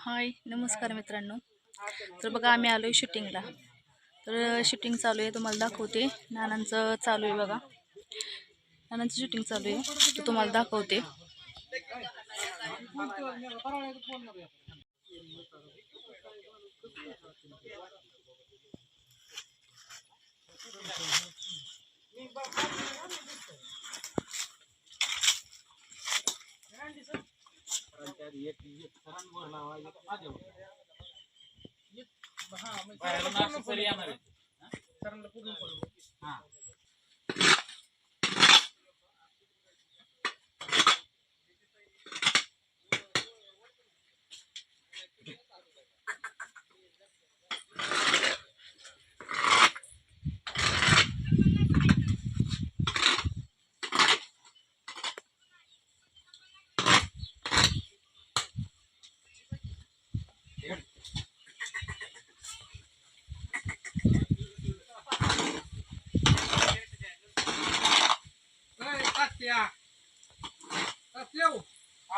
हाय नमस्कार मित्रांनो. तर बघा आम्ही आलो आहे शूटिंगला तर शूटिंग चालू आहे तुम्हाला दाखवते. नानांचं चालू आहे बघा. नानांचं शूटिंग चालू आहे ते तुम्हाला दाखवते. त्यात एक एक सरांवर लावा एक माझ्यावर सरांना पूर्ण पडू. हा.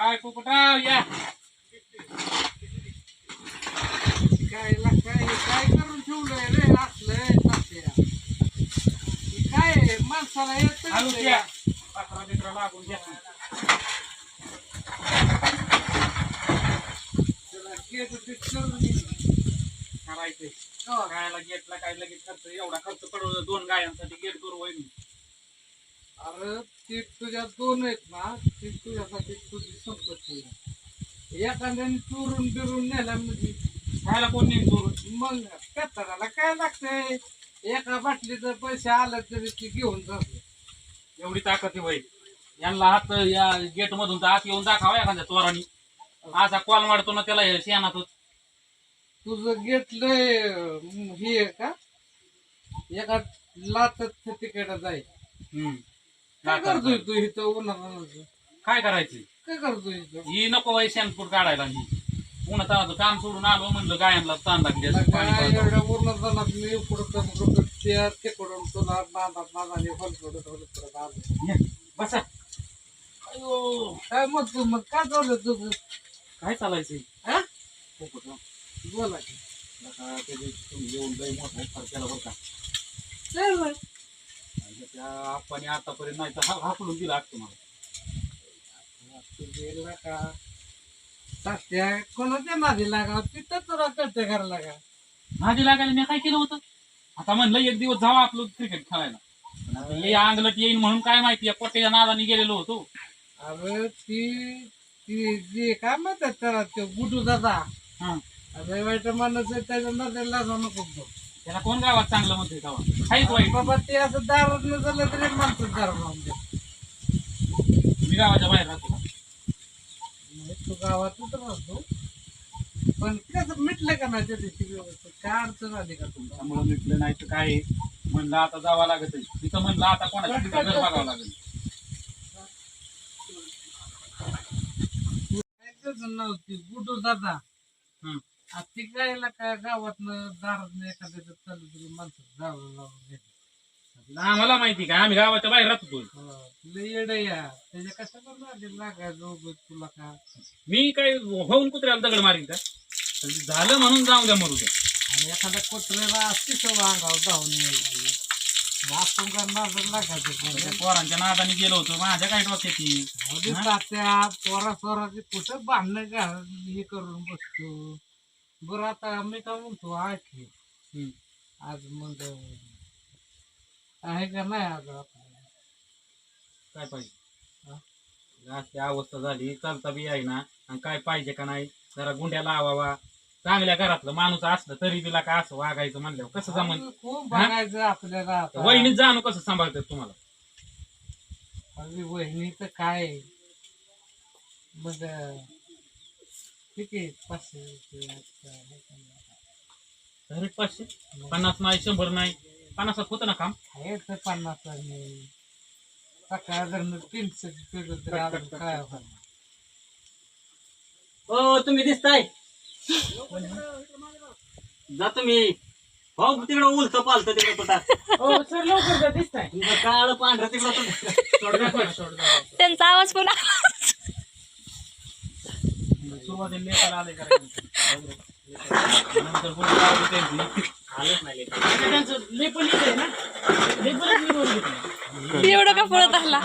काय पोपटराव या काय काय काय करून ठेवलंय रे असलंय काय? माणसाला येत पात्रा बित्रा लागून घ्या करायचंय गायला गेटला काय लगेच खर्च एवढा खर्च पडवला दोन गायांसाठी गेट करू मी अरे ती तुझ्या दोन आहेत ना ती तुझ्यासाठी तुझी संपत्ती आहे. एखाद्याने चोरून बिरून नेला म्हणजे खायला कोण नाही करून मग कचऱ्याला काय लागतंय? एका बाटलीचं पैसे आलं तरी ती घेऊन जाते. एवढी ताकद आहे वय यांना हात या गेट मधून तर आत येऊन दाखवा एखाद्या चोरानी. असा कॉल मारतो ना त्याला शेणातच. तुझं घेतलंय हे आहे का? एका लातच तिकडे जाईल. हम्म. काय करतोय तू इथं उन्हाळ्याचं काय करायचं? काय करतोय इथं? ही नको वय शेणपूट काढायला ही पुन्हा ताणाचं काम सोडून आलो म्हणलं गायांना ताण लागली पाणी काय पाजावं. एवढ्या उन्हाळ्यात मी? पुढं कम करतो त्या तिकडून तुला नादात नादाने फलफडत फलफडत आलो. ये, बसा. अयो. काय मग तू? मग काय चाललं तुझं? काय चालायचंय हा. बोला की. आता त्याचे तुम्ही येऊन लई मोठा एक केला बरं का. बाई? त्या आप्पाने आतापर्यंत नाही तर हा हाकलून दिला आज तुम्हाला? गेला का कोणाच्या नादी लागा तिथं तुला कळते करायला लागा. माझी लागायला मी काय केलं होतं? आता म्हणलं एक दिवस जावा आपलं क्रिकेट खेळायला. पण आता हे अंगलट येईन म्हणून काय माहिती या पोट्याच्या नादाने गेलेलो होतो. अरे ती ती जी काय म्हणतात त्याला ते गुडू दादा. हा. अरे वाईट माणूस आहे त्याच्या नजरेला जाऊ नको तू. त्याला कोण गावात चांगलं म्हणतोय गावात काहीच वाईट. बाबा ते असं दारू न झालं तरी माणसं दारू मी गावाच्या बाहेर राहतो म्हणजे तू गावातच राहतो. पण कसं मिटलं का नाही त्या दिवशी व्यवस्थित? काय अडचण आली का तुमचा त्यामुळे मिटलं नाही तर काय? आहे. म्हणलं आता जावं लागत तिथं म्हणलं आता कोणाच्या तिथं घर बघावं लागेल. नव्हती गुडू दादा. हम्म. ती गायला काय गावातनं चालू तरी माणसं जावं लावून घेते आम्हाला माहिती काय आम्ही गावाच्या बाहेर राहतो लय येड या. त्याच्या कशाला लागायचं उगाच तुला का? मी काय होऊन कुत्र्याला दगड मारीन का? झालं म्हणून जाऊ द्या मरू द्या. आणि एखाद्या कोटऱ्याला असते सवय अंगावर धावून यायची. मग आपण का नादर लागायचं त्या? पोरांच्या नादाने गेलो होतो माझ्या काय डोक्यात येईल पोरा सोराचे कुठं भांडणं का हे करून बसतो. बरं आता मी काय म्हणतो हम्म. आज मग आहे का नाही आज काय पाहिजे? अशी अवस्था झाली चालता बी आहे ना. आणि काय पाहिजे का नाही जरा गुंड्या लावावा. चांगल्या घरातलं माणूस असलं तरी बिला का असं वागायचं म्हणल्यावर कसं जमन? खूप बघायचं आपल्याला आता. वहिनीत जाणू कसं सांभाळतात तुम्हाला? अगदी वहिनीचं काय? मग ठीक आहे पाचशे रुपये आता हे करणार. डायरेक्ट पाचशे? पन्नास नाही शंभर नाही. पन्नासात होतं ना काम? आहे तर पन्नास आणि सकाळ धरणं तीनशे केलं तर अजून काय होणार? हो तुम्ही दिसताय. जा तुम्ही. भाऊ तिकडं उलट पालत तिकडं कुठं? हो सर लवकर दिसताय. तुमचं काळ पांढरं तिकडं त्यांचा आवाज पण सुरुवातीला लेखाला आले करायचं नंतर पुढे लावली त्यांची. आलंच नाही आता त्यांचं लेपन लिहिलंय ना. लेपनच लिहून घेतलंय. एवढं का पळत आला?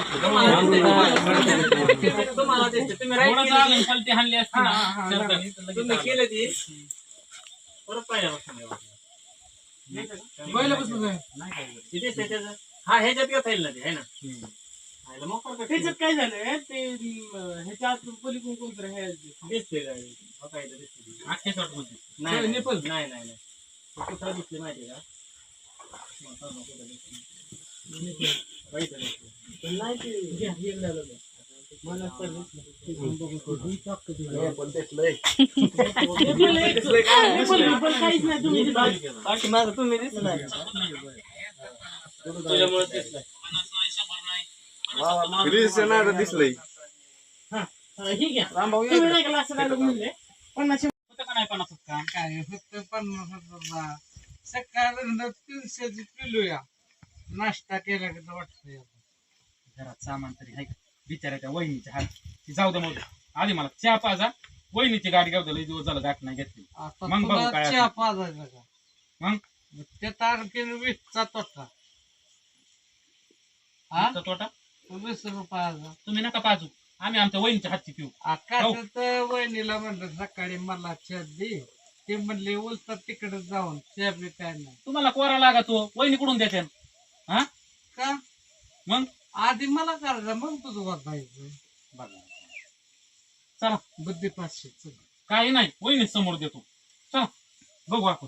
तुम्हाला दिसते तुम्ही right थोडं केलं. झालं, पलटी हाणली असती ना, हा, हा, हा, शब्दांनी, तर लगेच तुम्ही आलं. केलं ती. परत आहे. नाही काय? दिसतंय त्याचं. हा ह्याच्यात घेता येईल ना ते है ना? हम्म. आयला मग परत त्याच्यात काय झालंय ते अं, ह्याच्या आत पलीकडून कोणतरी हे दिसते काय हो काय इथं दिसते अख्ख्या shot मध्ये. नाही नाही निपल. नाही नाही नाही तो कुठं दिसले माहिती का मग सांग ना कुठं दिसले. बाई इथं दिसले. काहीच नाही तुम्ही बाकी माझं तुम्ही दिसलं तुझ्यामुळे दिसलं दिसलंय हे घ्या तुम्ही नाही का असं काय म्हणले पन्नास होतं का नाही पन्नास काम काय फक्त पन्नास हजार सकाळ तीनशेची किलो या नाश्ता केला की वाटतंय घरात सामान तरी आहे बिचाराच्या वहिनीच्या हात ती जाऊ दे मग आधी मला चहा पाजा वहिनीची गाडी गाव लई दिवस झालं गाठ नाही घेतली आता मग बघू काय चहा. पाजायचा का मग त्यात आणखीन वीसचा तोटा हा तोटा वीस रुपयाचा तुम्ही नका पाजू. आम्ही आमच्या वहिनीच्या हातची पिऊ. आकाशात तर वहिनीला म्हणलं सकाळी मला चहा दे. ते म्हणले उलतात तिकडे जाऊन चहा बी काय नाही. तुम्हाला कोरा लागा तो वहिनी कुठून देते? हा? का? मग? आधी मला करायचं मग तुझं वाचायचं. बघा चला. बुद्धी पाचशे चल. काही नाही. वहिनी समोर देतो. चला. बघू आपण.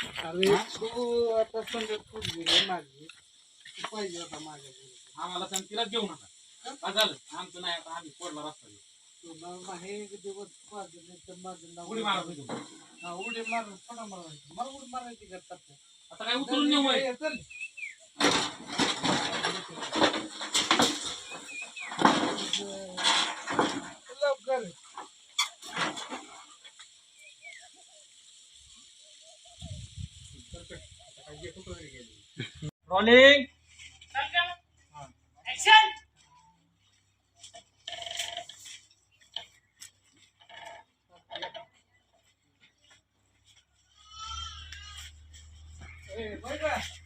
अरे तू आता संध्या फुटली रे माझी तू पाहिजे होता माझ्या घरी आम्हाला सांग तिला घेऊ नका. का झालं. आमचं नाही आता आम्ही पडला रस्ता तुला नाही एक दिवस पाहिजे नाही तर माझं नाव उडी मारा तुम्ही. हा, उडी मार थोडा मारायची. मला उडी मारायची का तसं? आता काय उचलून नेऊ ये, चल लवकर रॉलिंग ए, बघा. वहिनी